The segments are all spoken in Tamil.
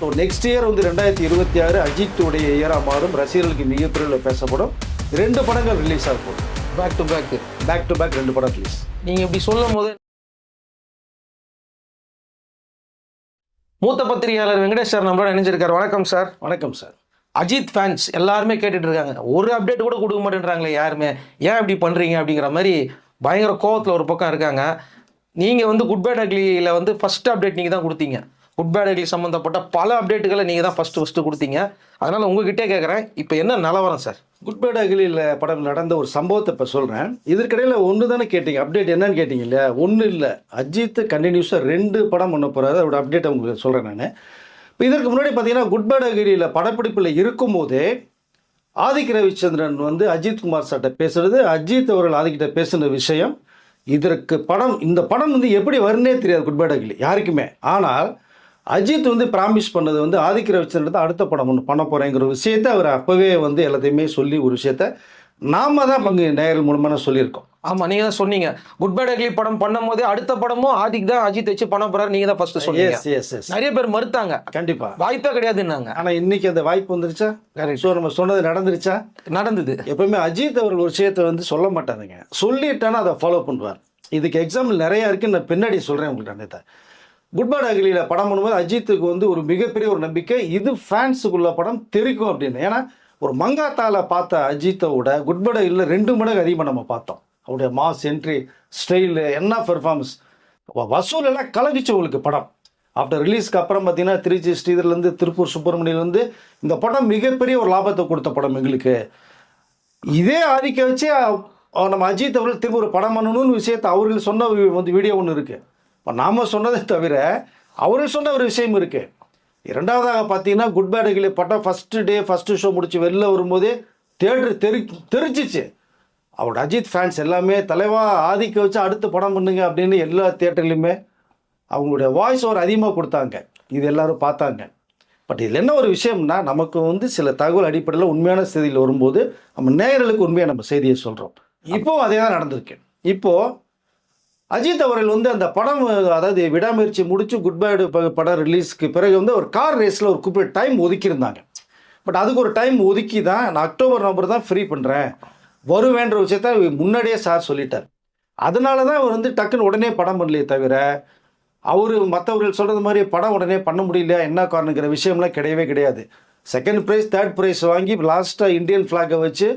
ஸோ நெக்ஸ்ட் இயர் வந்து ரெண்டாயிரத்தி இருபத்தி ஆறு அஜித்துடைய இயராக மாறும். ரசிகர்களுக்கு மிகப்பெரிய பேசப்படும். ரெண்டு படங்கள் ரிலீஸ் ஆக போகுது. Back to back back to back ரெண்டு படம் ரிலீஸ் நீங்க இப்படி சொல்லும் போது மூத்த பத்திரிகையாளர் வெங்கடேஷ் சார் நம்மளோட இணைஞ்சிருக்காரு. வணக்கம் சார். வணக்கம் சார். அஜித் ஃபேன்ஸ் எல்லாருமே கேட்டுட்டு இருக்காங்க ஒரு அப்டேட் கூட கொடுக்க மாட்டேன்றாங்களே யாருமே. ஏன் இப்படி பண்றீங்க அப்படிங்கிற மாதிரி பயங்கர கோவத்தில் ஒரு பக்கம் இருக்காங்க. நீங்க வந்து குட் பேட் அக்லியில் வந்து ஃபர்ஸ்ட் அப்டேட் நீங்க தான் கொடுத்தீங்க. குட் பேட் சம்மந்தப்பட்ட பல அப்டேட்டுகளை நீங்கள் தான் ஃபஸ்ட்டு ஃபஸ்ட்டு கொடுத்தீங்க. அதனால் உங்ககிட்டே கேட்குறேன் இப்போ என்ன நிலவரம் சார்? குட் பேட் அகிலியில் படம் நடந்த ஒரு சம்பவத்தை இப்போ சொல்கிறேன் இதற்கிடையில் ஒன்று தானே கேட்டீங்க? அப்டேட் என்னன்னு கேட்டீங்க இல்லையா? ஒன்றும் இல்லை. அஜித் கண்டினியூஸாக ரெண்டு படம் பண்ண போகிறாரு அதோட அப்டேட்டை உங்களுக்கு சொல்கிறேன் நான். இப்போ இதற்கு முன்னாடி பார்த்தீங்கன்னா குட் பேட் அகிலியில் படப்பிடிப்பில் இருக்கும்போதே ஆதிக் ரவிச்சந்திரன் வந்து அஜித் குமார் சார்கிட்ட பேசுகிறது அஜித் அவர்கள் ஆதிக்கிட்ட பேசுன விஷயம். இதற்கு படம் இந்த படம் வந்து எப்படி வரும்னே தெரியாது குட் பேட் அகிலி யாருக்குமே. ஆனால் அஜித் வந்து ப்ராமிஸ் பண்ணது வந்து ஆதிக் ரவிச்சந்திரன் தான் அடுத்த படம் ஒன்று பண்ண போகிறேங்கிற விஷயத்தை அவர் அப்போவே வந்து எல்லாத்தையுமே சொல்லி ஒரு விஷயத்த நாம தான் பங்கு நேயர்கள் மூலமாக சொல்லியிருக்கோம். ஆமா நீங்க தான் சொன்னீங்க. குட் பேட் அக்லி படம் பண்ணும்போது அடுத்த படமும் ஆதிக் தான் அஜித் வச்சு பண்ண போறாரு. நீங்க தான் ஃபர்ஸ்ட் சொன்னீங்க. நிறைய பேர் மறுத்தாங்க. கண்டிப்பாக வாய்ப்பே கிடையாதுன்னாங்க. ஆனால் இன்னைக்கு அந்த வாய்ப்பு வந்துருச்சா? ஸோ நம்ம சொன்னது நடந்துருச்சா? நடந்தது. எப்பவுமே அஜித் அவர்கள் ஒரு விஷயத்தை வந்து சொல்ல மாட்டாருங்க. சொல்லிட்டானா அதை ஃபாலோ பண்ணுவார். இதுக்கு எக்ஸாம்பிள் நிறையா இருக்குது நான் பின்னாடி சொல்கிறேன் உங்களுக்கு அன்னைத்த குட் பேட் அகிலியில் படம் பண்ணும்போது அஜித்துக்கு வந்து ஒரு மிகப்பெரிய ஒரு நம்பிக்கை. இது ஃபேன்ஸுக்குள்ள படம் தெரிக்கும் அப்படின்னு. ஏன்னா ஒரு மங்காத்தால பார்த்த அஜித்தை விட குட் பேட் அகிலில் ரெண்டு மடங்கு அதிகமாக நம்ம பார்த்தோம். அவருடைய மாஸ் என்ட்ரி ஸ்டைலு என்ன பெர்ஃபார்மன்ஸ் வசூல் எல்லாம் கலகிச்சு உங்களுக்கு படம். ஆஃப்டர் ரிலீஸ்க்கு அப்புறம் பார்த்தீங்கன்னா திருச்சி ஸ்ரீதர்லேருந்து திருப்பூர் சுப்பிரமணியிலேருந்து இந்த படம் மிகப்பெரிய ஒரு லாபத்தை கொடுத்த படம் எங்களுக்கு. இதே ஆதிக்க வச்சு நம்ம அஜித் அவர்கள் திரும்ப ஒரு படம் பண்ணணும்னு விஷயத்தை அவர்கள் சொன்ன வந்து வீடியோ ஒன்று இருக்குது நாம் சொன்னதை தவிர அவர்கள் சொன்ன ஒரு விஷயம் இருக்குது இரண்டாவதாக பார்த்தீங்கன்னா குட் பேட் அகிலே பட்டம் ஃபஸ்ட்டு டே ஃபஸ்ட்டு ஷோ முடிச்சு வெளில வரும்போதே தேட்ரு தெரி தெரிச்சிச்சு அவரோட அஜித் ஃபேன்ஸ் எல்லாமே தலைவா ஆதிக்க வச்சு அடுத்த படம் பண்ணுங்க அப்படின்னு எல்லா தேட்டர்லையுமே அவங்களுடைய வாய்ஸ் ஓவர் அதிகமாக கொடுத்தாங்க. இது எல்லாரும் பார்த்தாங்க. பட் இதில் என்ன ஒரு விஷயம்னா நமக்கு வந்து சில தகவல் அடிப்படையில் உண்மையான செய்தியில் வரும்போது நம்ம நேயர்களுக்கு உண்மையாக நம்ம செய்தியை சொல்கிறோம் இப்போவும் அதே தான் நடந்திருக்கு. இப்போது அஜித் அவர்கள் வந்து அந்த படம் அதாவது விடாமுயற்சி முடிச்சு குட் பை படம் ரிலீஸ்க்கு பிறகு வந்து ஒரு கார் ரேஸில் ஒரு குறிப்பிட்ட டைம் ஒதுக்கியிருந்தாங்க. பட் அதுக்கு ஒரு டைம் ஒதுக்கி தான் நான் அக்டோபர் நவம்பர் தான் ஃப்ரீ பண்ணுறேன் வருவேன்ற விஷயத்த முன்னாடியே சார் சொல்லிட்டார். அதனால தான் அவர் வந்து டக்குன்னு உடனே படம் பண்ணலையே தவிர அவர் மற்றவர்கள் சொல்கிறது மாதிரி படம் உடனே பண்ண முடியல என்ன காரணங்கிற விஷயம்லாம் கிடையவே கிடையாது. செகண்ட் ப்ரைஸ் தேர்ட் ப்ரைஸ் வாங்கி லாஸ்ட்டாக இந்தியன் ஃப்ளாகை வச்சு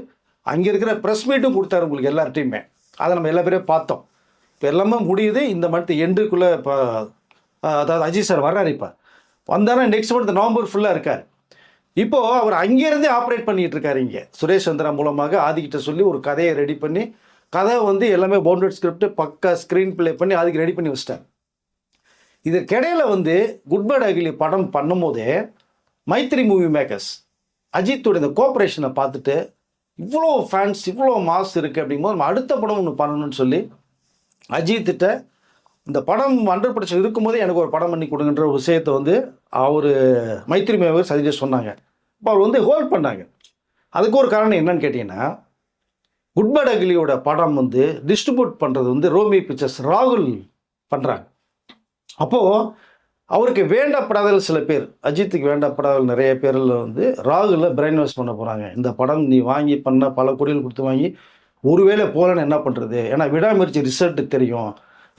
அங்கே இருக்கிற ப்ரெஸ் மீட்டும் கொடுத்தாரு உங்களுக்கு எல்லார்ட்டையுமே. அதை நம்ம எல்லா பேரையும் பார்த்தோம். இப்போ எல்லாமே முடியுது இந்த மந்த் எண்டுக்குள்ளே இப்போ அதாவது அஜித் சார் வர்றார் இப்போ. வந்தாருன்னா நெக்ஸ்ட் மந்த் நவம்பர் ஃபுல்லாக இருக்கார். இப்போது அவர் அங்கேருந்தே ஆப்ரேட் பண்ணிகிட்டு இருக்காரு இங்கே. சுரேஷ் சந்திரா மூலமாக ஆதிக்கிட்ட சொல்லி ஒரு கதையை ரெடி பண்ணி கதை வந்து எல்லாமே பவுண்டட் ஸ்கிரிப்ட் பக்கா ஸ்க்ரீன் பிளே பண்ணி அதுக்கு ரெடி பண்ணி வச்சிட்டார். இதற்கிடையில் வந்து குட் பேட் அகிலி படம் பண்ணும்போதே மைத்ரி மூவி மேக்கர்ஸ் அஜித்துடைய இந்த கோஆப்ரேஷனை பார்த்துட்டு இவ்வளோ ஃபேன்ஸ் இவ்வளோ மாஸ் இருக்குது அப்படிங்கும்போது நம்ம அடுத்த படம் ஒன்று பண்ணணும்னு சொல்லி அஜித்திட்ட இந்த படம் ஹண்ட்ரட் பர்சன்ட் இருக்கும்போதே எனக்கு ஒரு படம் பண்ணி கொடுங்கன்ற ஒரு விஷயத்தை வந்து அவர் மைத்ரி மேவர் சஜஸ்ட் சொன்னாங்க. இப்போ அவர் வந்து ஹோல்ட் பண்ணாங்க. அதுக்கு ஒரு காரணம் என்னன்னு கேட்டிங்கன்னா குட்பட் அகிலியோட படம் வந்து டிஸ்ட்ரிபியூட் பண்ணுறது வந்து ரோமி பிக்சர்ஸ் ராகுல் பண்ணுறாங்க அப்போது அவருக்கு வேண்டப்படாத சில பேர் அஜித்துக்கு வேண்டப்படாத நிறைய பேரில் வந்து ராகுல பிரெயின் வாஷ் பண்ண போகிறாங்க இந்த படம் நீ வாங்கி பண்ண பல கோடிகள் கொடுத்து வாங்கி ஒருவேளை போகலன்னு என்ன பண்ணுறது ஏன்னா விடாமுயற்சி ரிசல்ட் தெரியும்.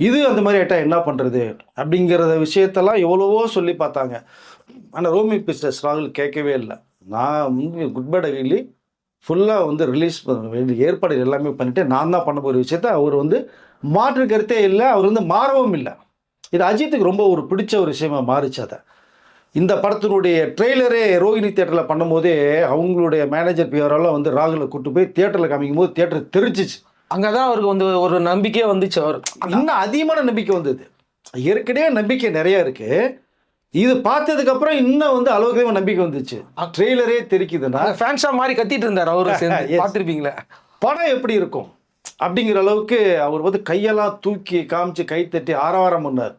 இது அந்த மாதிரி ஆகிட்டால் என்ன பண்ணுறது அப்படிங்கிறத விஷயத்தெல்லாம் எவ்வளவோ சொல்லி பார்த்தாங்க. ஆனால் ரோமி பிஸ்டர்ஸ் ராகுல் கேட்கவே இல்லை. நான் வந்து குட் பை டகிலி ஃபுல்லாக வந்து ரிலீஸ் பண்ண ஏற்பாடு எல்லாமே பண்ணிவிட்டு நான் தான் பண்ண போகிற விஷயத்த அவர் வந்து மாற்று கருத்தே இல்லை. அவர் வந்து மாறவும் இல்லை. இது அஜித்துக்கு ரொம்ப ஒரு பிடிச்ச ஒரு விஷயமா மாறிச்சு அதை. இந்த படத்தினுடைய ட்ரெய்லரே ரோஹிணி தேட்டரில் பண்ணும்போதே அவங்களுடைய மேனேஜர் பிஆரெல்லாம் வந்து ராகுலை கூட்டு போய் தேட்டரில் காமிக்கும் போது தேட்டர் தெரிச்சிச்சு அங்கதான் அவருக்கு வந்து ஒரு நம்பிக்கையே வந்துச்சு அவர். இன்னும் அதிகமான நம்பிக்கை வந்தது. ஏற்கனவே நம்பிக்கை நிறைய இருக்கு. இது பார்த்ததுக்கு அப்புறம் இன்னும் வந்து அளவுக்கு நம்பிக்கை வந்துச்சு. ட்ரெய்லரே தெரிக்குதுன்னா ஃபேன்ஸா மாதிரி கத்திட்டு இருந்தார் அவரு. பார்த்திருப்பீங்களே? படம் எப்படி இருக்கும்? அப்படிங்கிற அளவுக்கு அவர் வந்து கையெல்லாம் தூக்கி காமிச்சு கை தட்டி ஆரவாரம் பண்ணார்.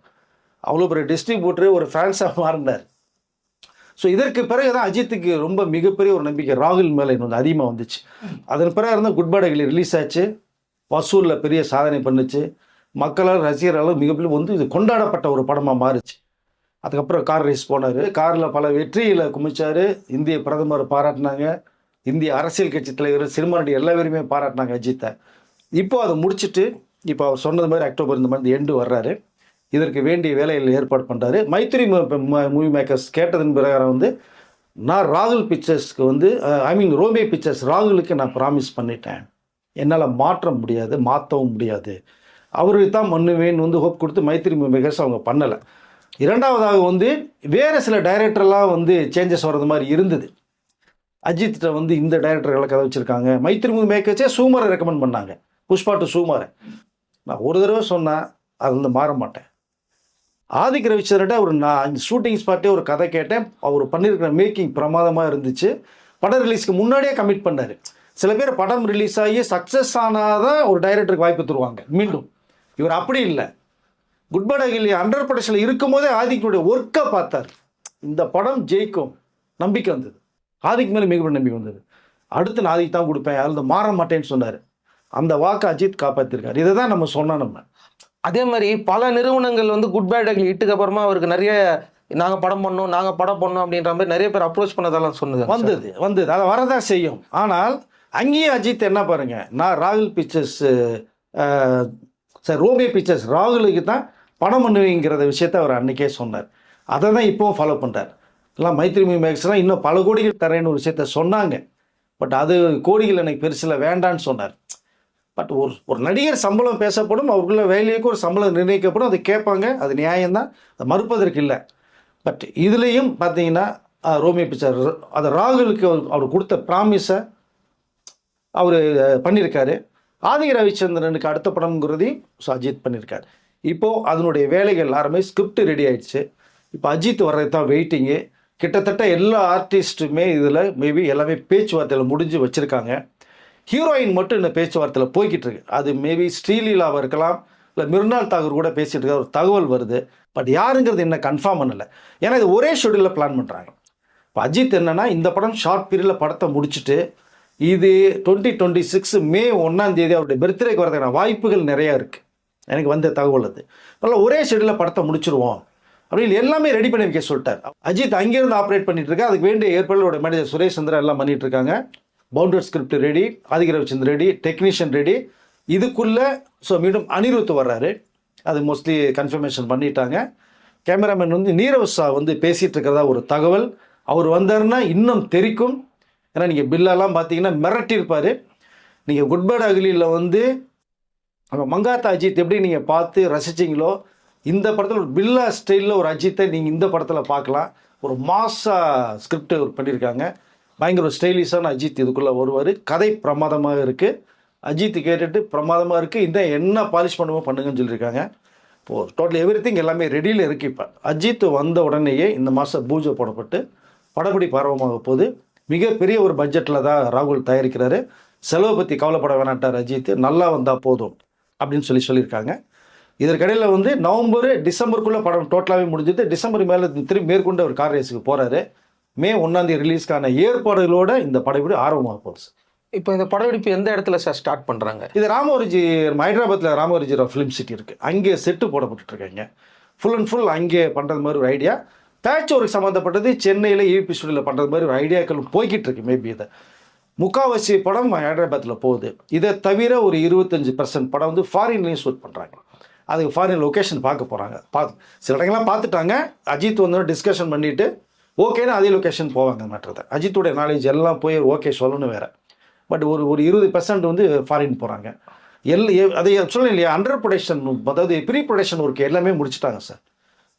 அவ்வளோ பெரிய டிஸ்ட்ரிபியூட்டர் ஒரு ஃபேன்ஸாக மாறினார். ஸோ இதற்கு பிறகு தான் அஜித்துக்கு ரொம்ப மிகப்பெரிய ஒரு நம்பிக்கை. ராகுல் மேலே இன்னும் அதிகமாக வந்துச்சு. அதன் பிறகு இருந்தால் குட் படகில் ரிலீஸ் ஆச்சு. வசூலில் பெரிய சாதனை பண்ணுச்சு. மக்களால் ரசிகர்களால் மிகப்பெரிய வந்து இது கொண்டாடப்பட்ட ஒரு படமாக மாறுச்சு. அதுக்கப்புறம் கார் ரேஸ் போனார். காரில் பல வெற்றியில் குமிச்சார். இந்திய பிரதமர் பாராட்டினாங்க. இந்திய அரசியல் கட்சி தலைவர் சினிமா நடிகர் எல்லா பேருமே பாராட்டினாங்க அஜித்தை. இப்போ அதை முடிச்சுட்டு இப்போ அவர் சொன்னது மாதிரி அக்டோபர் இந்த மாதிரி எண்டு வர்றாரு. இதற்கு வேண்டிய வேலைகள் ஏற்பாடு பண்ணுறாரு மைத்திரி மூவி மேக்கர்ஸ் கேட்டதன் பிரகாரம் வந்து நான் ராகுல் பிக்சர்ஸ்க்கு வந்து ஐ மீன் ரோமே பிக்சர்ஸ் ராகுலுக்கு நான் ப்ராமிஸ் பண்ணிட்டேன். என்னால் மாற்ற முடியாது மாற்றவும் முடியாது. அவருக்கு தான் பண்ணுவேன்னு வந்து ஹோப் கொடுத்து மைத்திரி மூவி மேக்கர்ஸ் அவங்க பண்ணலை. இரண்டாவதாக வந்து வேறு சில டைரக்டர்லாம் வந்து சேஞ்சஸ் வர்றது மாதிரி இருந்தது. அஜித்திட்ட வந்து இந்த டைரக்டர்களை கதை வச்சுருக்காங்க. மைத்திரி மூவி மேக்கர்ஸே சூமரை ரெக்கமெண்ட் பண்ணாங்க. புஷ்பா டு சூமரை. நான் ஒரு தடவை சொன்னேன் அது வந்து மாற மாட்டேன். ஆதிக் ரவிச்சந்திரட்ட ஒரு நான் ஷூட்டிங் ஸ்பாட்டே ஒரு கதை கேட்டேன். அவர் பண்ணியிருக்கிற மேக்கிங் பிரமாதமாக இருந்துச்சு. படம் ரிலீஸ்க்கு முன்னாடியே கமிட் பண்ணார். சில பேர் படம் ரிலீஸ் ஆகி சக்ஸஸ் ஆனாதான் ஒரு டைரக்டருக்கு வாய்ப்பு தருவாங்க. மீண்டும். இவர் அப்படி இல்லை. குட் பட் அகிலி அண்டர் ப்ரொடக்ஷனில் இருக்கும்போதே ஆதிக்குடைய ஒர்க்கை பார்த்தார். இந்த படம் ஜெயிக்கும். நம்பிக்கை வந்தது. ஆதிக்கு மேலே மிகப்பெரிய நம்பிக்கை வந்தது. அடுத்து நான் ஆதிக்கு தான் கொடுப்பேன். அதில் மாற மாட்டேன்னு சொன்னார். அந்த வாக்கு அஜித் காப்பாற்றிருக்காரு இதை தான் நம்ம சொன்னோம் நம்ம. அதே மாதிரி பல நிறுவனங்கள் வந்து குட் பேட் அக்லி இட்டுக்கு அப்புறமா அவருக்கு நிறைய நாங்க படம் பண்ணோம் நாங்க படம் பண்ணோம் அப்படின்ற மாதிரி நிறைய பேர் அப்ரோச் பண்ணதெல்லாம் சொன்னது வந்தது வந்தது. அதை வரதான் செய்யும். ஆனால் அங்கேயும் அஜித் என்ன பாருங்க நான் ராகுல் பிக்சர்ஸ் சார் ரோமியோ பிக்சர்ஸ் ராகுலுக்கு தான் படம் பண்ணுவீங்கிற விஷயத்த அவர் அன்னைக்கே சொன்னார். அதை தான் இப்போவும் ஃபாலோ பண்ணுறார் எல்லாம் மைத்ரி மேக்ஸ்லாம் இன்னும் பல கோடிகள் தரேன்னு ஒரு விஷயத்த சொன்னாங்க. பட் அது கோடிகள் எனக்கு பெருசில் வேண்டான்னு சொன்னார். பட் ஒரு ஒரு நடிகர் சம்பளம் பேசப்படும் அவருக்குள்ள வேலைக்கு ஒரு சம்பளம் நிர்ணயிக்கப்படும் அதை கேட்பாங்க அது நியாயம்தான் அதை மறுப்பதற்கு இல்லை. பட் இதுலேயும் பார்த்தீங்கன்னா ரோமியோ பிக்சர் அது ராகுலுக்கு அவர் அவர் கொடுத்த ப்ராமிஸை அவர் பண்ணியிருக்காரு ஆதி ரவிச்சந்திரனுக்கு அடுத்த படம்ங்கிறதையும் அஜித் பண்ணியிருக்காரு இப்போது அதனுடைய வேலைகள் எல்லாருமே ஸ்கிரிப்ட் ரெடி ஆயிடுச்சு. இப்போ அஜித் வர்றது தான் வெயிட்டிங்கு கிட்டத்தட்ட எல்லா ஆர்டிஸ்ட்டுமே இதில் மேபி எல்லாமே பேச்சுவார்த்தையில் முடிஞ்சு வச்சுருக்காங்க. ஹீரோயின் மட்டும் இந்த பேச்சுவார்த்தையில் போய்கிட்டு இருக்கு. அது மேபி ஸ்ரீலீலாவாக இருக்கலாம் இல்லை மிருனால் தாகூர் கூட பேசிகிட்டு இருக்க ஒரு தகவல் வருது. பட் யாருங்கிறது என்ன கன்ஃபார்ம் பண்ணலை. ஏன்னா இது ஒரே ஷெடியூலில் பிளான் பண்ணுறாங்க இப்போ அஜித் என்னென்னா இந்த படம் ஷார்ட் பீரியடில் படத்தை முடிச்சுட்டு இது டுவெண்ட்டி டுவெண்ட்டி சிக்ஸ் மே ஒன்றாம் தேதி அவருடைய பர்த்டேக்கு வரதுக்கான வாய்ப்புகள் நிறையா இருக்குது எனக்கு வந்த தகவல் அது. அதனால் ஒரே ஷெடியூலில் படத்தை முடிச்சிருவோம். அப்படின்னு எல்லாமே ரெடி பண்ணி வைக்க சொல்லிட்டார். அஜித் அங்கேருந்து ஆப்ரேட் பண்ணிட்டு இருக்கா அதுக்கு வேண்டிய ஏற்பாடுகளோட மேனேஜர் சுரேஷ் சந்திரா எல்லாம் பண்ணிட்டு இருக்காங்க. Bounded script ready Adhik Ravichandra ready technician ready இதுக்குள்ளே ஸோ மீண்டும் அனிருத் வர்றாரு. அது மோஸ்ட்லி கன்ஃபர்மேஷன் பண்ணிட்டாங்க. கேமராமேன் வந்து நீரவ் ஷா வந்து பேசிகிட்டு இருக்கிறதா ஒரு தகவல். அவர் வந்தாருன்னா இன்னும் தெரிக்கும். ஏன்னா நீங்கள் பில்லெல்லாம் பார்த்தீங்கன்னா மிரட்டியிருப்பார். நீங்கள் குட்பேட் அகலியில் அகிலியில் வந்து நம்ம மங்காத்தா அஜித் எப்படி நீங்கள் பார்த்து ரசிச்சிங்களோ இந்த படத்தில் ஒரு பில்லா ஸ்டைலில் ஒரு அஜித்தை நீங்கள் இந்த படத்தில் பார்க்கலாம். ஒரு மாசாக ஸ்கிரிப்ட் பண்ணியிருக்காங்க. பயங்கர ஒரு ஸ்டைலிஷான அஜித் இதுக்குள்ளே வருவார். கதை பிரமாதமாக இருக்குது அஜித் கேட்டுட்டு பிரமாதமாக இருக்குது இந்த என்ன பாலிஷ் பண்ணுவோம் பண்ணுங்கன்னு சொல்லியிருக்காங்க. இப்போது டோட்டல் எவ்ரி திங் எல்லாமே ரெடியில் இருக்குது இப்போ. அஜித் வந்த உடனேயே இந்த மாதம் பூஜை போடப்பட்டு படப்பிடி பருவமாக போது மிகப்பெரிய ஒரு பட்ஜெட்டில் தான் ராகுல் தயாரிக்கிறாரு. செலவை பற்றி கவலைப்பட வேணாட்டார் அஜித். நல்லா வந்தால் போதும் அப்படின்னு சொல்லி சொல்லியிருக்காங்க. இதற்கிடையில் வந்து நவம்பர் டிசம்பருக்குள்ளே படம் டோட்டலாகவே முடிஞ்சது டிசம்பர் மேலே திரும்பி மேற்கொண்டு அவர் கார் ரேஸுக்கு போகிறாரு மே ஒன்றாந்தேதி ரிலீஸ்க்கான ஏற்பாடுகளோட இந்த படப்பிடி ஆரம்பமாக போகுது இப்போ இந்த படப்பிடிப்பு எந்த இடத்துல சார் ஸ்டார்ட் பண்றாங்க? இது ராமவரிஜி ஹைதராபாத்தில் ராமவரிஜி ஃபிலிம் சிட்டி இருக்குது அங்கே செட்டு போடப்பட்டுருக்காங்க ஃபுல் அண்ட் ஃபுல் அங்கே பண்ணுறது மாதிரி ஒரு ஐடியா பேட்ச் ஒர்க் சம்மந்தப்பட்டது சென்னையில் ஈபி ஸ்டுடியோவில் பண்ணுறது மாதிரி ஒரு ஐடியாக்கள் போய்கிட்டு இருக்கு மேபி இதை. முக்காவாசி படம் ஹைதராபாத்தில் போகுது. இதை தவிர ஒரு இருபத்தஞ்சி பர்சன்ட் படம் வந்து ஃபாரின்லேயும் ஷூட் பண்ணுறாங்க அதுக்கு ஃபாரின் லொக்கேஷன் பார்க்க போகிறாங்க பார்த்து சில இடங்கள்லாம் பார்த்துட்டாங்க. அஜித் வந்து டிஸ்கஷன் பண்ணிவிட்டு ஓகேன்னு அதே லொக்கேஷன் போவாங்க மற்றதை. அஜித்துடைய நாலேஜ் எல்லாம் போய் ஓகே சொல்லணும் வேறு. பட் ஒரு ஒரு இருபது பர்சன்ட் வந்து ஃபாரின் போகிறாங்க எல் அதே அதை சொல்லணும் இல்லையா? அண்டர் ப்ரொடக்ஷன் அதாவது ப்ரீ ப்ரொடக்ஷன் ஒர்க் எல்லாமே முடிச்சுட்டாங்க சார்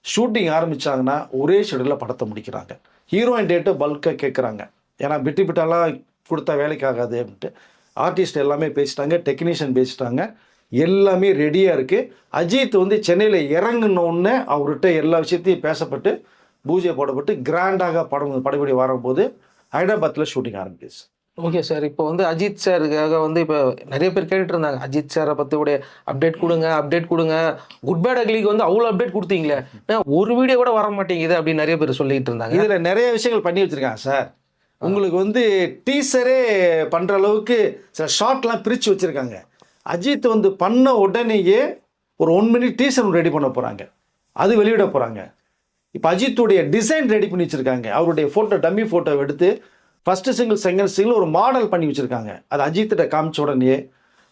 ஷூட்டிங் ஆரம்பித்தாங்கன்னா ஒரே ஷெடியூலில் படத்தை முடிக்கிறாங்க. ஹீரோயின் டேட்டு பல்காக கேட்குறாங்க ஏன்னா பிட்டு பிட்டாலாம் கொடுத்தா வேலைக்கு ஆகாது அப்படின்ட்டு. ஆர்டிஸ்ட் எல்லாமே பேசிட்டாங்க டெக்னீஷியன் பேசிட்டாங்க. எல்லாமே ரெடியாக இருக்குது அஜித் வந்து சென்னையில் இறங்கினோடனே அவர்கிட்ட எல்லா விஷயத்தையும் பேசப்பட்டு பூஜை போடப்பட்டு கிராண்டாக படம் படப்படி வரும்போது ஹைதராபாத்தில் ஷூட்டிங் ஆரம்பிக்குது. ஓகே சார் இப்போ வந்து அஜித் சாருக்காக வந்து இப்போ நிறைய பேர் கேட்டுட்டு இருந்தாங்க அஜித் சாரை பற்றி உடைய அப்டேட் கொடுங்க அப்டேட் கொடுங்க. குட் பேட் அக்லிக்கு வந்து அவ்வளோ அப்டேட் கொடுத்தீங்களே. ஒரு வீடியோ கூட வர மாட்டேங்குது அப்படின்னு நிறைய பேர் சொல்லிட்டு இருந்தாங்க. இதில் நிறைய விஷயங்கள் பண்ணி வச்சுருக்காங்க சார் உங்களுக்கு வந்து டீசரே பண்ணுற அளவுக்கு சில ஷார்ட்லாம் பிரித்து வச்சுருக்காங்க. அஜித் வந்து பண்ண உடனேயே ஒரு ஒன் மினிட் டீசர் ரெடி பண்ண போகிறாங்க அது வெளியிட போகிறாங்க இப்போ அஜித்துடைய டிசைன் ரெடி பண்ணி வச்சுருக்காங்க. அவருடைய ஃபோட்டோ டம்மி ஃபோட்டோ எடுத்து ஃபஸ்ட்டு சிங்கிள் செகண்ட் சிங்கிள் ஒரு மாடல் பண்ணி வச்சுருக்காங்க. அது அஜித்திட்ட காமிச்ச உடனே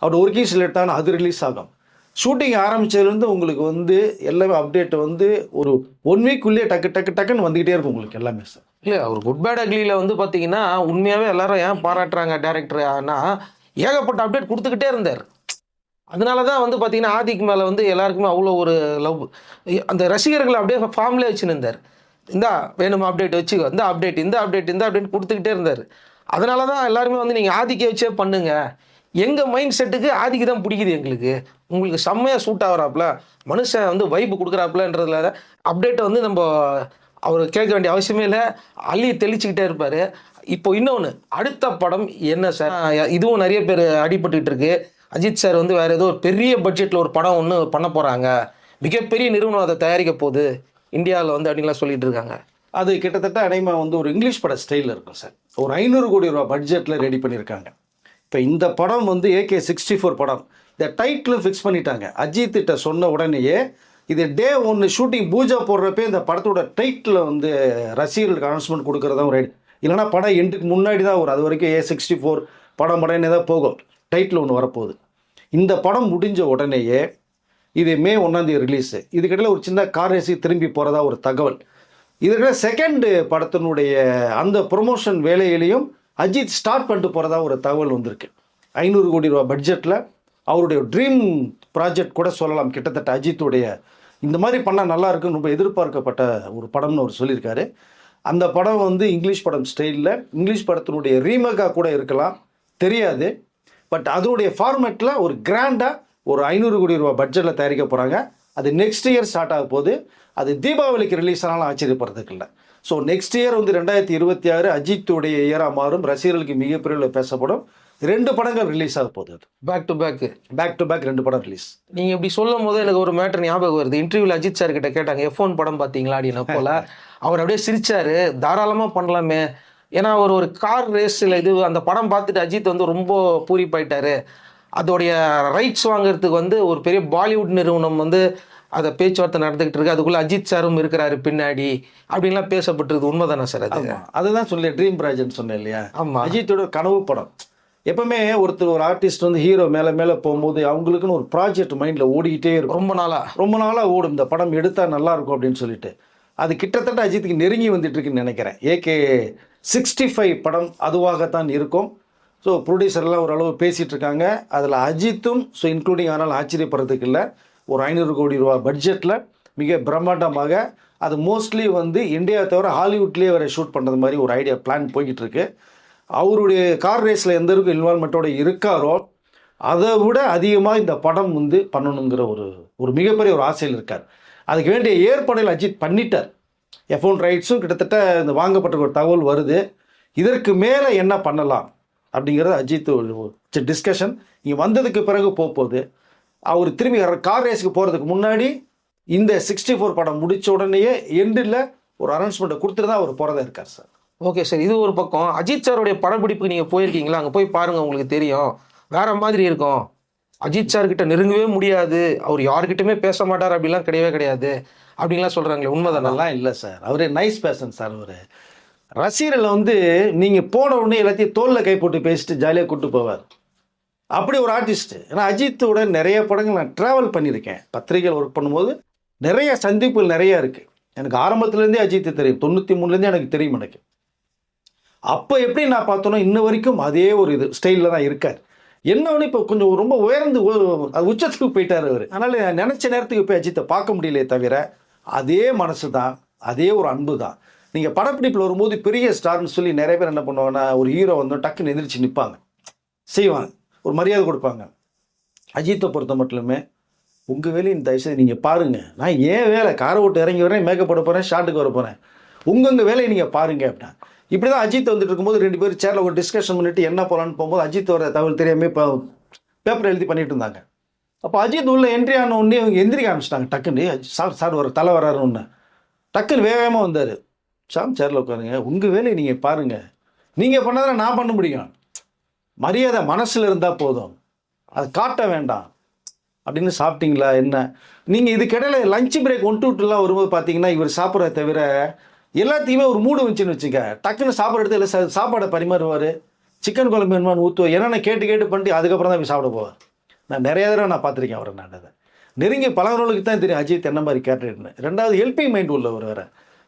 அவர் ஒர்க்கிங் எடுத்தாலும் அது ரிலீஸ் ஆகும். ஷூட்டிங் ஆரம்பித்ததுலேருந்து உங்களுக்கு வந்து எல்லாமே அப்டேட் வந்து ஒரு ஒன் வீக்குள்ளேயே டக்கு டக்கு டக்குன்னு வந்துக்கிட்டே இருக்கும் உங்களுக்கு எல்லாமே சார் இல்லை அவர் குட் பேட் அக்லியில் வந்து பார்த்தீங்கன்னா உண்மையாகவே எல்லாரும் ஏன் பாராட்டுறாங்க டேரக்டர் ஆனால் ஏகப்பட்ட அப்டேட் கொடுத்துக்கிட்டே இருந்தார். அதனால தான் வந்து பார்த்தீங்கன்னா ஆதிக்கு மேலே வந்து எல்லாருக்குமே அவ்வளோ ஒரு லவ் அந்த ரசிகர்கள் அப்படியே ஃபார்ம்லேயே வச்சுன்னு இருந்தார் இந்தா வேணுமா அப்டேட் வச்சுக்கோ இந்த அப்டேட் இந்த அப்டேட் இந்த அப்டேட் கொடுத்துக்கிட்டே இருந்தார். அதனால தான் எல்லாருமே வந்து நீங்கள் ஆதிக்கே வச்சே பண்ணுங்க. எங்கள் மைண்ட் செட்டுக்கு ஆதிக்கு தான் பிடிக்குது எங்களுக்கு. உங்களுக்கு செம்மையாக சூட் ஆகிறாப்புல. மனுஷன் வந்து வைப்பு கொடுக்குறாப்புலன்றதுல அப்டேட்டை வந்து நம்ம அவர் கேட்க வேண்டிய அவசியமே இல்லை. அள்ளி தெளிச்சுக்கிட்டே இருப்பார். இப்போ இன்னொன்று அடுத்த படம் என்ன சார்? இதுவும் நிறைய பேர் அடிபட்டுக்கிட்டு இருக்கு. அஜித் சார் வந்து வேறு ஏதோ ஒரு பெரிய பட்ஜெட்டில் ஒரு படம் ஒன்று பண்ண போகிறாங்க மிகப்பெரிய நிறுவனம் அதை தயாரிக்க போகுது. இந்தியாவில் வந்து அப்படின்லாம் சொல்லிட்டு இருக்காங்க. அது கிட்டத்தட்ட அனைமா வந்து ஒரு இங்கிலீஷ் பட ஸ்டைலில் இருக்கும் சார். ஒரு ஐநூறு கோடி ரூபா பட்ஜெட்டில் ரெடி பண்ணியிருக்காங்க. இப்போ இந்த படம் வந்து ஏகே சிக்ஸ்டி ஃபோர் படம். இந்த டைட்டிலும் ஃபிக்ஸ் பண்ணிட்டாங்க. அஜித் கிட்ட சொன்ன உடனேயே இது டே ஒன்று ஷூட்டிங் பூஜா போடுறப்பே இந்த படத்தோட டைட்டில் வந்து ரசிகர்களுக்கு அனௌன்ஸ்மெண்ட் கொடுக்குறதா ஒரு ஐடி இல்லைனா படம் எண்டுக்கு முன்னாடி தான் வரும் அது வரைக்கும் ஏ சிக்ஸ்டி ஃபோர் படம் படம்னே தான் போகும். டைட்டில் ஒன்று வரப்போகுது. இந்த படம் முடிஞ்ச உடனேயே இது மே ஒன்றாந்தேதி ரிலீஸு இதுக்கிடையில் ஒரு சின்ன கார் ரேசி திரும்பி போகிறதா ஒரு தகவல். இதுக்கிட்ட செகண்டு படத்தினுடைய அந்த ப்ரொமோஷன் வேலையிலையும் அஜித் ஸ்டார்ட் பண்ணிட்டு போகிறதா ஒரு தகவல் வந்திருக்கு. ஐநூறு கோடி ரூபா பட்ஜெட்டில் அவருடைய ட்ரீம் ப்ராஜெக்ட் கூட சொல்லலாம். கிட்டத்தட்ட அஜித்துடைய இந்த மாதிரி பண்ணால் நல்லா இருக்குன்னு ரொம்ப எதிர்பார்க்கப்பட்ட ஒரு படம்னு அவர் சொல்லியிருக்காரு. அந்த படம் வந்து இங்கிலீஷ் படம் ஸ்டைலில் இங்கிலீஷ் படத்தினுடைய ரீமேக்காக கூட இருக்கலாம். தெரியாது. பட் அதோடைய ஃபார்மேட்டில் ஒரு கிராண்டாக ஒரு ஐநூறு கோடி ரூபா பட்ஜெட்டில் தயாரிக்க போகிறாங்க அது நெக்ஸ்ட் இயர் ஸ்டார்ட் ஆக போகுது. அது தீபாவளிக்கு ரிலீஸ் ஆனாலும் ஆச்சரியப்படுறதுக்கு இல்லை. ஸோ நெக்ஸ்ட் இயர் வந்து ரெண்டாயிரத்தி இருபத்தி ஆறு அஜித்துடைய இயராக மாறும். ரசிகர்களுக்கு மிகப்பெரிய பேசப்படும். ரெண்டு படங்கள் ரிலீஸ் ஆக போகுது அது. Back to back back to back ரெண்டு படம் ரிலீஸ் நீங்கள் இப்படி சொல்லும் போது எனக்கு ஒரு மேட்டர் ஞாபகம் வருது. இன்டர்வியூவில் அஜித் சார் கிட்ட கேட்டாங்க எஃப் படம் பார்த்தீங்களா? அப்படின்னு போல. அவர் அப்படியே சிரிச்சாரு. தாராளமாக பண்ணலாமே. ஏன்னா அவர் ஒரு கார் ரேஸில் இது அந்த படம் பார்த்துட்டு அஜித் வந்து ரொம்ப பூரிப்பாயிட்டாரு. அதோடைய ரைட்ஸ் வாங்குறதுக்கு வந்து ஒரு பெரிய பாலிவுட் நிறுவனம் வந்து அதை பேச்சுவார்த்தை நடந்துகிட்டு இருக்கு. அதுக்குள்ள அஜித் சாரும் இருக்கிறாரு பின்னாடி அப்படின்லாம் பேசப்பட்டிருக்கு உண்மைதானே சார் அது? அதுதான் சொல்லி ட்ரீம் ப்ராஜெக்ட் சொன்னேன் இல்லையா? ஆமா. அஜித்தோட கனவு படம். எப்பவுமே ஒருத்தர் ஒரு ஆர்டிஸ்ட் வந்து ஹீரோ மேலே மேலே போகும்போது அவங்களுக்குன்னு ஒரு ப்ராஜெக்ட் மைண்டில் ஓடிக்கிட்டே இருக்கும். ரொம்ப நாளா. ரொம்ப நாளாக ஓடும். இந்த படம் எடுத்தால் நல்லா இருக்கும் அப்படின்னு சொல்லிட்டு. அது கிட்டத்தட்ட அஜித்துக்கு நெருங்கி வந்துட்டு இருக்குன்னு நினைக்கிறேன். ஏகே சிக்ஸ்டி ஃபைவ் படம் அதுவாகத்தான் இருக்கும். ஸோ ப்ரொடியூசர்லாம் ஓரளவு பேசிகிட்டு இருக்காங்க. அதில் அஜித்தும் ஸோ இன்க்ளூடிங் ஆனால் ஆச்சரியப்படுறதுக்கு இல்லை ஒரு ஐநூறு கோடி ரூபா பட்ஜெட்டில் மிக பிரம்மாண்டமாக அது மோஸ்ட்லி வந்து இந்தியா தவிர ஹாலிவுட்லேயே வேறு ஷூட் பண்ணுறது மாதிரி ஒரு ஐடியா பிளான் போய்கிட்டு இருக்கு. அவருடைய கார் ரேஸில் எந்த அளவுக்கு இன்வால்மெண்ட்டோடு இருக்காரோ அதை விட அதிகமாக இந்த படம் வந்து பண்ணணுங்கிற ஒரு ஒரு மிகப்பெரிய ஒரு ஆசையில் இருக்கார். அதுக்கு வேண்டிய ஏற்பாடுகள் அஜித் பண்ணிட்டார். எஃபோன் ரைட்ஸும் கிட்டத்தட்ட இந்த வாங்கப்பட்ட ஒரு தகவல் வருது. இதற்கு மேலே என்ன பண்ணலாம் அப்படிங்கிறது அஜித் ஒரு டிஸ்கஷன் இங்கே வந்ததுக்கு பிறகு போக போகுது அவர் திரும்பி கார் ரேஸுக்கு போகிறதுக்கு முன்னாடி இந்த சிக்ஸ்டி ஃபோர் படம் முடித்த உடனேயே எண்டில் ஒரு அனௌன்ஸ்மெண்ட்டை கொடுத்துட்டு தான் அவர் போகிறதா இருக்கார் சார் ஓகே சார் இது ஒரு பக்கம். அஜித் சாருடைய படப்பிடிப்புக்கு நீங்கள் போயிருக்கீங்களா? அங்கே போய் பாருங்கள் உங்களுக்கு தெரியும். வேறு மாதிரி இருக்கும். அஜித் சார் கிட்ட நெருங்கவே முடியாது. அவர் யார்கிட்டயுமே பேச மாட்டார் அப்படிலாம் கிடையவே கிடையாது. அப்படின்லாம் சொல்றாங்களே உண்மைதானா? இல்லை சார். அவரே நைஸ் பேசன் சார் அவர். ரசிகர்களை வந்து நீங்கள் போன உடனே எல்லாத்தையும் தோளில் கை போட்டு பேசிட்டு ஜாலியாக கூட்டு போவார். அப்படி ஒரு ஆர்டிஸ்ட் ஏன்னா அஜித்தோட நிறைய படங்கள் நான் ட்ராவல் பண்ணியிருக்கேன். பத்திரிகையில் ஒர்க் பண்ணும்போது நிறைய சந்திப்புகள் நிறைய இருக்குது எனக்கு ஆரம்பத்துலேருந்தே அஜித் தெரியும். தொண்ணூற்றி மூணுலேருந்தே எனக்கு தெரியும் எனக்கு. அப்போ எப்படி நான் பார்த்தோன்னா இன்ன வரைக்கும் அதே ஒரு இது ஸ்டைலில் தான் இருக்கார். என்னன்னு இப்போ கொஞ்சம் ரொம்ப உயர்ந்து உச்சத்துக்கு போயிட்டார் அவர். அதனால் நினச்ச நேரத்துக்கு போய் அஜித்தை பார்க்க முடியலையே தவிர அதே மனசு தான் அதே ஒரு அன்பு தான். நீங்கள் படப்பிடிப்பில் வரும்போது பெரிய ஸ்டார்னு சொல்லி நிறைய பேர் என்ன பண்ணுவாங்கன்னா ஒரு ஹீரோ வந்து டக்குன்னு எந்திரிச்சு நிற்பாங்க செய்வாங்க. ஒரு மரியாதை கொடுப்பாங்க. அஜித்தை பொறுத்த மட்டுமே உங்கள் வேலையை தயவுசெய்து நீங்கள் பாருங்கள் நான் ஏன் வேலை காரை விட்டு இறங்கி வரேன் மேக்கப் போட போகிறேன் ஷார்ட்டுக்கு வர போகிறேன் உங்கள் வேலையை நீங்கள் பாருங்க அப்படின்னா இப்படி தான் அஜித் வந்துட்டு இருக்கும்போது ரெண்டு பேரும் சேரில் ஒரு டிஸ்கஷன் பண்ணிட்டு என்ன போகலான்னு போகும்போது அஜித் தகவல் தெரியாமல் இப்போ பேப்பர் எழுதி பண்ணிட்டு இருந்தாங்க. அப்போ அஜித் உள்ள என்ட்ரி ஆன உடனே அவங்க எந்திரிக்க ஆரம்பிச்சிட்டாங்க. டக்குன்னு சார் சார் வர தலை வராருன்னு ஒன்று டக்குன்னு வேகமாக வந்தார். சாம் சேரில் உட்காருங்க. உங்கள் வேலையை நீங்கள் பாருங்கள் நீங்கள் பண்ணாதான் நான் பண்ண முடியும். மரியாதை மனசில் இருந்தால் போதும். அது காட்ட வேண்டாம். அப்படின்னு சாப்பிட்டீங்களா? என்ன? நீங்கள் இதுக்கிடையில லஞ்ச் பிரேக் ஒன் டூ டூலாம் வரும்போது பார்த்தீங்கன்னா இவர் சாப்பிட்றத தவிர எல்லாத்தையுமே ஒரு மூடு வந்துச்சுன்னு வச்சுக்க. டக்குன்னு எடுத்து இல்லை சார் சாப்பாடை பரிமாறுவார். சிக்கன் குழம்பு வேணுமான்னு ஊற்றுவார் என்னென்ன கேட்டு கேட்டு பண்ணிட்டு அதுக்கப்புறம் தான் போய் சாப்பிட போவார். நான் நிறைய தடவை நான் பார்த்துருக்கேன் அவரை நான் அதை. நெருங்கி பழகிறவங்களுக்கு தான் தெரியும். அஜித் என்ன மாதிரி கேட்டுன்னு ரெண்டாவது ஹெல்பிங் மைண்ட் உள்ளவர் வேறு.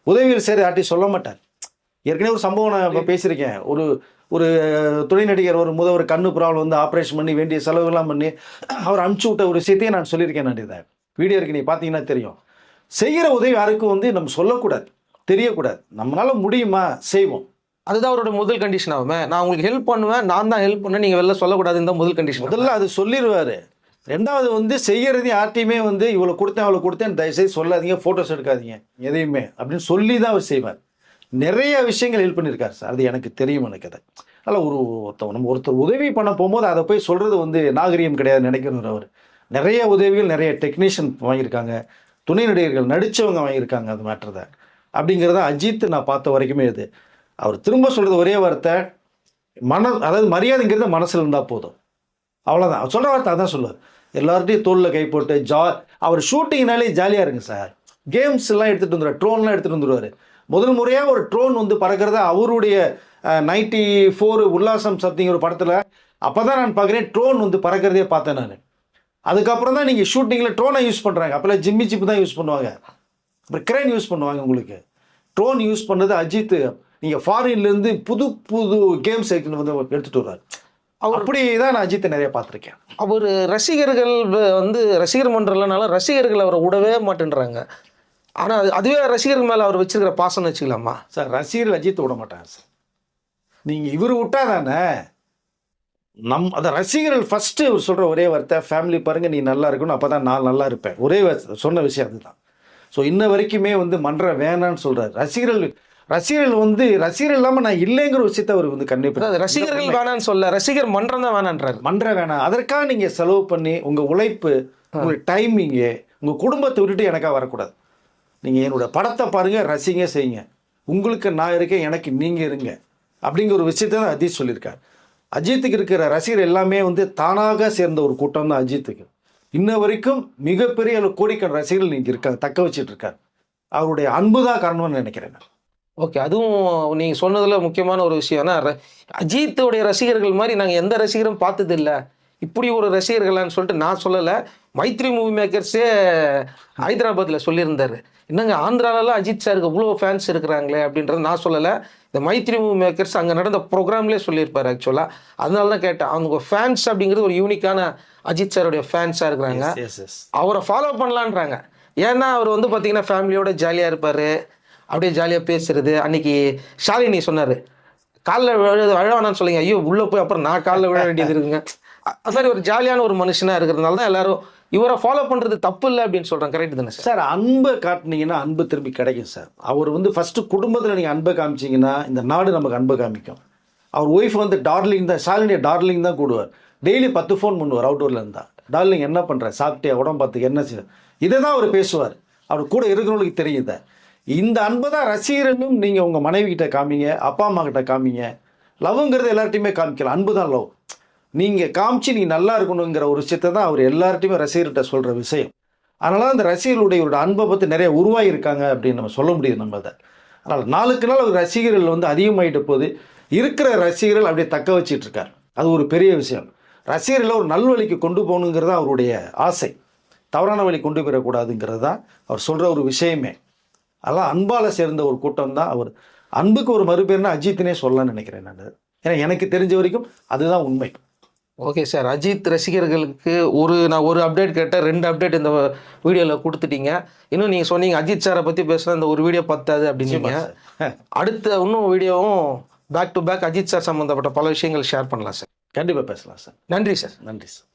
உதவிகள் சரி யார்ட்டையும் சொல்ல மாட்டார். ஏற்கனவே ஒரு சம்பவம் நான் இப்போ பேசியிருக்கேன். ஒரு ஒரு துணை நடிகர் ஒரு முத ஒரு கண்ணு ப்ராப்ளம் வந்து ஆப்ரேஷன் பண்ணி வேண்டிய செலவுகள்லாம் பண்ணி அவர் அனுப்பிச்சு விட்ட ஒரு விஷயத்தையும் நான் சொல்லியிருக்கேன் நான் இதை. வீடியோ இருக்கு நீ பார்த்தீங்கன்னா தெரியும். செய்கிற உதவி யாருக்கும் வந்து நம்ம சொல்லக்கூடாது. தெரியக்கூடாது. நம்மளால முடியுமா? செய்வோம். அதுதான் அவரோட முதல் கண்டிஷன் ஆகுமே. நான் உங்களுக்கு ஹெல்ப் பண்ணுவேன் நான் தான் ஹெல்ப் பண்ணேன் நீங்கள் வெளில சொல்லக்கூடாதுன்னு தான் முதல் கண்டிஷன் முதல்ல அது சொல்லிடுவாரு ரெண்டாவது வந்து செய்யறது யார்ட்டையுமே வந்து இவ்வளோ கொடுத்தேன் அவ்வளோ கொடுத்தேன் தயவுசெய்து சொல்லாதீங்க ஃபோட்டோஸ் எடுக்காதீங்க எதையுமே அப்படின்னு சொல்லி தான் அவர் செய்வார். நிறைய விஷயங்கள் ஹெல்ப் பண்ணியிருக்காரு சார். அது எனக்கு தெரியும் எனக்கு அது. அதனால் ஒரு ஒருத்தர் நம்ம ஒருத்தர் உதவி பண்ண போகும்போது அதை போய் சொல்கிறது வந்து நாகரிகம் கிடையாது நினைக்கிறவர் அவர். நிறைய உதவிகள் நிறைய டெக்னீஷியன் வாங்கியிருக்காங்க. துணை நடிகர்கள் நடித்தவங்க வாங்கியிருக்காங்க அது மேட்டர் தான். அப்படிங்கிறத அஜித் நான் பார்த்த வரைக்குமே இது. அவர் திரும்ப சொல்கிறது ஒரே வார்த்தை மன அதாவது மரியாதைங்கிறது மனசில் இருந்தால் போதும். அவ்வளோதான் அவர் சொல்கிற வார்த்தை அதான் சொல்லுவார். எல்லார்ட்டையும் தோளில் கை போட்டு ஜா அவர் ஷூட்டிங்னாலே ஜாலியாக இருங்க சார். கேம்ஸ் எல்லாம் எடுத்துகிட்டு வந்துடுவார் ட்ரோன்லாம் எடுத்துகிட்டு வந்துடுவார் முதல் முறையாக ஒரு ட்ரோன் வந்து பறக்கிறத அவருடைய நைன்டி ஃபோர் உல்லாசம் சம்திங் ஒரு படத்தில் அப்போ தான் நான் பார்க்குறேன் ட்ரோன் வந்து பறக்கிறதே பார்த்தேன் நான். அதுக்கப்புறம் தான் நீங்கள் ஷூட்டிங்கில் ட்ரோனை யூஸ் பண்ணுறாங்க அப்போல்லாம் ஜிம்மி ஜிப்பு தான் யூஸ் பண்ணுவாங்க. அப்புறம் கிரேன் யூஸ் பண்ணுவாங்க உங்களுக்கு. ட்ரோன் யூஸ் பண்ணது அஜித். நீங்கள் ஃபாரின்லேருந்து புது புது கேம்ஸ் வந்து எடுத்துகிட்டு வர்றாரு. அப்படி தான் நான் அஜித்தை நிறைய பார்த்துருக்கேன். அவர் ரசிகர்கள் வந்து ரசிகர் மன்றம்லனால ரசிகர்கள் அவரை விடவே மாட்டேன்றாங்க. ஆனால் அதுவே ரசிகர்கள் மேலே அவர் வச்சிருக்கிற பாசம்னு வச்சுக்கலாமா? சார் ரசிகர்கள் அஜித் விட மாட்டாங்க சார். நீங்கள் இவர் விட்டா தானே? நம் அந்த ரசிகர்கள் ஃபஸ்ட்டு இவர் சொல்கிற ஒரே வார்த்தை ஃபேமிலி பாருங்கள் நீ நல்லா இருக்கணும் அப்போ தான் நான் நல்லா இருப்பேன். ஒரே வார்த்தை சொன்ன விஷயம் அதுதான். ஸோ இன்ன வரைக்குமே வந்து மன்றம் வேணான்னு சொல்கிறார் ரசிகர்கள் ரசிகர்கள் வந்து ரசிகர்கள் இல்லாமல் நான் இல்லைங்கிற விஷயத்த அவர் வந்து கண்டிப்பாக ரசிகர்கள் வேணான்னு சொல்ல ரசிகர் மன்றம் தான் வேணான்றாரு. மன்றம் வேணாம். அதற்காக நீங்கள் செலவு பண்ணி உங்கள் உழைப்பு உங்கள் டைமிங்கு உங்கள் குடும்பத்தை விட்டுட்டு எனக்காக வரக்கூடாது. நீங்கள் என்னோட படத்தை பாருங்கள் ரசிங்க செய்யுங்க. உங்களுக்கு நான் இருக்கேன் எனக்கு நீங்கள் இருங்க. அப்படிங்கிற ஒரு விஷயத்தை தான் அஜித் சொல்லியிருக்கார். அஜித்துக்கு இருக்கிற ரசிகர் எல்லாமே வந்து தானாக சேர்ந்த ஒரு கூட்டம் தான் அஜித்துக்கு. இன்ன வரைக்கும் மிகப்பெரிய அளவு ரசிகர்கள் நீங்கள் இருக்க தக்க வச்சுட்டு இருக்காரு அவருடைய அன்பு தான் காரணம்னு நினைக்கிறேன் நான். ஓகே அதுவும் நீங்கள் சொன்னதில் முக்கியமான ஒரு விஷயம்னா ர- அஜித்துடைய ரசிகர்கள் மாதிரி நாங்கள் எந்த ரசிகரும் பார்த்தது இப்படி ஒரு ரசிகர்களான்னு சொல்லிட்டு நான் சொல்லலை மைத்ரி மூவி மேக்கர்ஸே ஹைதராபாத்தில் சொல்லியிருந்தாரு. என்னங்க ஆந்திராலலாம் அஜித் சாருக்கு இவ்வளோ ஃபேன்ஸ் இருக்கிறாங்களே அப்படின்றது நான் சொல்லலை. இந்த மைத்ரி மூவி மேக்கர்ஸ் அங்கே நடந்த ப்ரோக்ராம்லேயே சொல்லியிருப்பாரு ஆக்சுவலாக அதனால தான் கேட்டேன் அவங்க ஃபேன்ஸ் அப்படிங்கிறது ஒரு யூனிக்கான அஜித் சாருடைய ஃபேன்ஸாக இருக்கிறாங்க. அவரை ஃபாலோ பண்ணலான்றாங்க. ஏன்னா அவர் வந்து பார்த்தீங்கன்னா ஃபேமிலியோட ஜாலியாக இருப்பார். அப்படியே ஜாலியாக பேசுறது. அன்னைக்கு ஷாலினி சொன்னார் காலில் விழ விழவானான்னு சொல்லுங்க. ஐயோ உள்ளே போய் அப்புறம் நான் காலில் விழ வேண்டியது இருக்குங்க. அ- அது மாதிரி ஒரு ஜாலியான ஒரு மனுஷனாக இருக்கிறதுனால தான் எல்லாரும் இவரை ஃபாலோ பண்ணுறது தப்பு இல்லை அப்படின்னு சொல்கிறேன் கரெக்ட் தானே சார் சார் அன்பை காட்டினீங்கன்னா அன்பு திரும்பி கிடைக்கும் சார் அவர் வந்து ஃபஸ்ட்டு குடும்பத்தில் நீங்கள் அன்பை காமிச்சீங்கன்னா இந்த நாடு நமக்கு அன்பை காமிக்கும். அவர் ஒய்ஃப் வந்து டார்லிங் தான் ஷாலினியை டார்லிங் தான் கூடுவார். டெய்லி பத்து ஃபோன் பண்ணுவார் அவுட்டோரில் இருந்தால் டார்லிங் என்ன பண்ணுற சாப்பிட்டியா? உடம்பு பார்த்துக்க என்ன செய்ய இதை தான் அவர் பேசுவார். அவர் கூட இருக்கிறவங்களுக்கு தெரியுது? இந்த அன்பை தான் ரசிகர்களும் நீங்கள் உங்கள் மனைவி கிட்ட காமிங்க அப்பா அம்மா கிட்ட காமிங்க. லவ்ங்கிறது எல்லார்ட்டையுமே காமிக்கலாம். அன்பு தான் லவ் நீங்கள் காமிச்சு நீ நல்லா இருக்கணுங்கிற ஒரு விஷயத்தை தான் அவர் எல்லார்ட்டையுமே ரசிகர்கிட்ட சொல்கிற விஷயம். அதனால அந்த ரசிகர்களுடைய ஒரு அன்பை பற்றி நிறைய உருவாகியிருக்காங்க அப்படின்னு நம்ம சொல்ல முடியுது நம்ம அதை அதனால் நாளுக்கு நாள் அவர் ரசிகர்கள் வந்து அதிகமாகிட்ட போது இருக்கிற ரசிகர்கள் அப்படியே தக்க வச்சிட்டு இருக்கார். அது ஒரு பெரிய விஷயம். ரசிகர்களை ஒரு நல்வழிக்கு கொண்டு போகணுங்கிறது தான் அவருடைய ஆசை. தவறான வழி கொண்டு போயிடக்கூடாதுங்கிறது தான் அவர் சொல்கிற ஒரு விஷயமே. அதெல்லாம் அன்பால் சேர்ந்த ஒரு கூட்டம் தான் அவர். அன்புக்கு ஒரு மறுபேர்னா அஜித்னே சொல்லலாம்னு நினைக்கிறேன் நான். ஏன்னா எனக்கு தெரிஞ்ச வரைக்கும் அதுதான் உண்மை. Okay sir. அஜித் ரசிகர்களுக்கு ஒரு நான் ஒரு அப்டேட் கேட்டேன். ரெண்டு அப்டேட் இந்த வீடியோவில் கொடுத்துட்டீங்க. இன்னும் நீங்கள் சொன்னீங்க அஜித் சாரை பற்றி பேசுகிற இந்த ஒரு வீடியோ பத்தாது அப்படின்னீங்க. அடுத்த இன்னும் வீடியோவும் back to back Ajith sir சம்மந்தப்பட்ட பல விஷயங்கள் ஷேர் பண்ணலாம் சார். கண்டிப்பாக பேசலாம் சார். நன்றி சார். நன்றி சார்.